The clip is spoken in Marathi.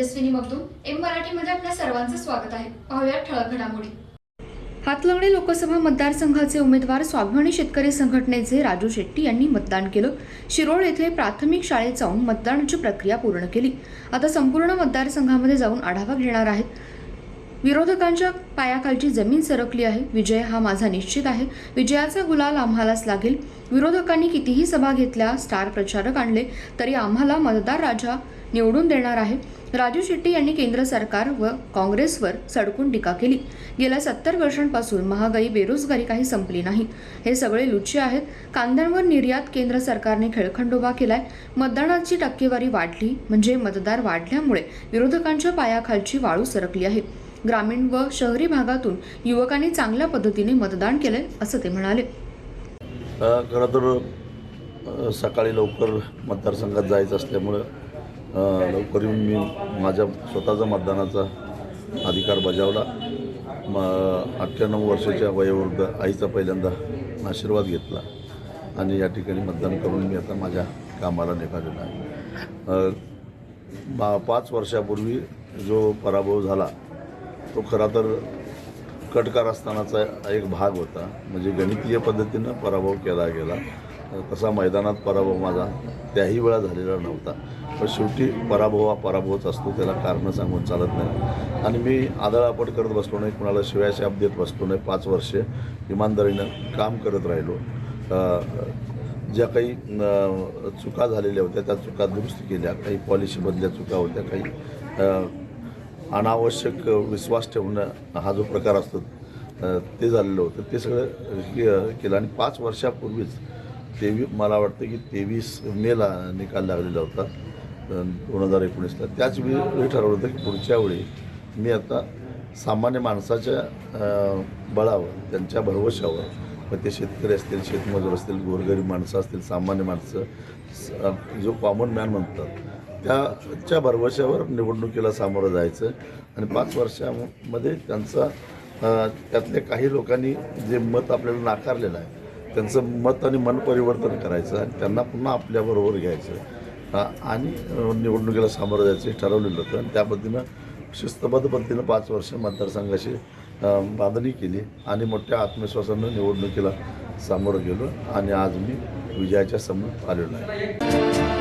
Tejaswini Magdum M मराठीमध्ये आपल्या सर्वांचं स्वागत आहे. पाहूया ठळक घडामोडी. हातलंगडे लोकसभा मतदारसंघाचे उमेदवार स्वाभिमानी शेतकरी संघटनेचे राजू शेट्टी यांनी मतदान केलं. शिरोळ येथे प्राथमिक शाळेत जाऊन मतदानाची प्रक्रिया पूर्ण केली. आता संपूर्ण मतदारसंघामध्ये जाऊन आढावा घेणार आहेत. विरोधकांच्या पायाखालची जमीन सरकली आहे. विजय हा माझा निश्चित आहे. विजयाचा गुलाल आम्हालाच लागेल. विरोधकांनी कितीही सभा घेतल्या स्टार प्रचारक आणले तरी आम्हाला मतदार राजा निवडून देणार आहे. राजू शेट्टी यांनी केंद्र सरकार व काँग्रेसवर सडकून टीका केली. गेल्या सत्तर वर्षांपासून महागाई बेरोजगारी काही संपली नाही. हे सगळे लुच्चे आहेत. कांद्यांवर निर्यात केंद्र सरकारने खेळखंडोबा केलाय. मतदानाची टक्केवारी वाढली म्हणजे मतदार वाढल्यामुळे विरोधकांच्या पायाखालची वाळू सरकली आहे. ग्रामीण व शहरी भागातून युवकांनी चांगल्या पद्धतीने मतदान केले असं ते म्हणाले. खरं तर सकाळी लवकर मतदारसंघात जायचं असल्यामुळं लवकर येऊन मी माझ्या स्वतःचा मतदानाचा अधिकार बजावला. म अठ्ठ्याण्णव वर्षाच्या वयोवृद्ध आईचा पहिल्यांदा आशीर्वाद घेतला आणि या ठिकाणी मतदान करून मी आता माझ्या कामाला निघालेलो आहे. बा पाच वर्षापूर्वी जो पराभव झाला तो खरा तर कटकार असतानाचा एक भाग होता. म्हणजे गणितीय पद्धतीनं पराभव केला गेला. तसा मैदानात पराभव माझा त्याही वेळा झालेला नव्हता. पण शेवटी पराभव हा पराभवच असतो त्याला कारणं सांगून चालत नाही. आणि मी आदळापट करत बसलो नाही कुणाला शिव्या शाप देत बसलो नाही. पाच वर्षे इमानदारीनं काम करत राहिलो. ज्या काही चुका झालेल्या होत्या त्या चुका दुरुस्त केल्या. काही पॉलिसीमधल्या चुका होत्या काही अनावश्यक विश्वास ठेवणं हा जो प्रकार असतो ते झालेलं होतं. ते सगळं केलं आणि पाच वर्षापूर्वीच तेवी मला वाटतं की तेवीस मेला निकाल लागलेला होता दोन हजार एकोणीसला. त्याच वेळी ठरवलं होतं की पुढच्या वेळी मी आता सामान्य माणसाच्या बळावर त्यांच्या भरवशावर मग ते शेतकरी असतील शेतमजूर असतील गोरगरीब माणसं असतील सामान्य माणसं स- जो कॉमन मॅन म्हणतात त्याच्या भरवशावर निवडणुकीला सामोरं जायचं आणि पाच वर्षामध्ये त्यांचा त्यातल्या काही लोकांनी जे मत आपल्याला नाकारलेलं आहे त्यांचं मत आणि मन परिवर्तन करायचं आणि त्यांना पुन्हा आपल्याबरोबर घ्यायचं. आणि निवडणुकीला सामोरं जायचं हे ठरवलेलं होतं. आणि त्या पद्धतीनं शिस्तबद्ध पद्धतीनं पाच वर्ष मतदारसंघाशी बांधणी केली आणि मोठ्या आत्मविश्वासानं निवडणुकीला सामोरं गेलो आणि आज मी विजयाच्या समोर आलेलो आहे.